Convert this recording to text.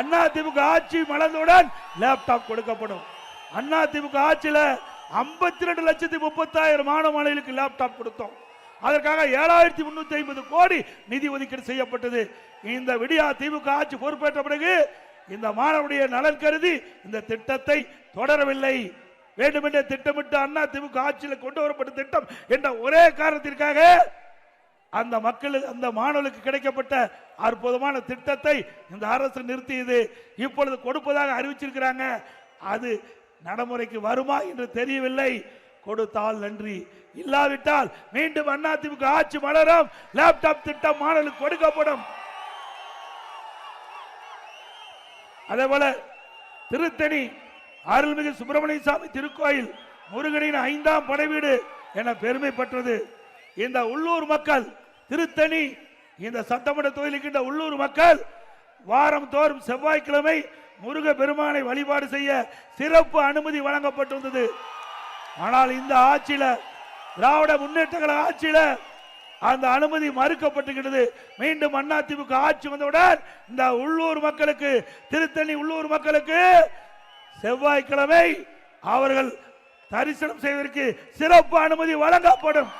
அண்ணா திமுக ஆட்சி மலர்ந்தவுடன் லேப்டாப் கொடுக்கப்படும். அண்ணா திமுக ஆட்சியில் ஐம்பத்தி ரெண்டு லட்சத்தி முப்பத்தாயிரம் மாணவ மாணவிகளுக்கு லேப்டாப் கொடுத்தோம். அதற்காக ஏழாயிரத்தி முன்னூத்தி ஐம்பது கோடி நிதி ஒதுக்கீடு செய்யப்பட்டது. இந்த விடியா திமுக ஆட்சி பொறுப்பேற்ற பிறகு இந்த மாணவனுடைய நலன் கருதி இந்த திட்டத்தை தொடரவில்லை. வேண்டுமென்றே திட்டமிட்டு அண்ணா திமுக ஆட்சியில் கொண்டு வரப்பட்ட திட்டம் என்ற ஒரே காரணத்திற்காக அந்த மக்களுக்கு அந்த மாணவர்களுக்கு கிடைக்கப்பட்ட அற்புதமான திட்டத்தை இந்த அரசு நிறுத்தியது. இப்பொழுது கொடுப்பதாக அறிவிச்சிருக்கிறாங்க. அது நடைமுறைக்கு வருமா என்று தெரியவில்லை. கொடுத்தால் நன்றி. இல்லாவிட்டால் மீண்டும் அதிமுக ஆட்சி மலரும். லேப்டாப் திட்டம் மாணவர்களுக்கு கொடுக்கப்படும். அதே போல திருத்தணி அருள்மிகு சுப்பிரமணிய சாமி திருக்கோயில் முருகனின் ஐந்தாம் படைவீடு என பெருமை பெற்றது. இந்த உள்ளூர் மக்கள் திருத்தணி. இந்த சட்டமன்ற தொகுதிக்கு உள்ளூர் மக்கள் வாரம் தோறும் செவ்வாய்க்கிழமை முருக பெருமானை வழிபாடு செய்ய சிறப்பு அனுமதி வழங்கப்பட்டிருந்தது. ஆனால் இந்த ஆட்சியில திராவிட முன்னேற்ற கழக ஆட்சியில அந்த அனுமதி மறுக்கப்பட்டுகிறது மீண்டும் அதிமுக ஆட்சி வந்தவுடன் இந்த உள்ளூர் மக்களுக்கு திருத்தணி உள்ளூர் மக்களுக்கு செவ்வாய்க்கிழமை அவர்கள் தரிசனம் செய்வதற்கு சிறப்பு அனுமதி வழங்கப்படும்.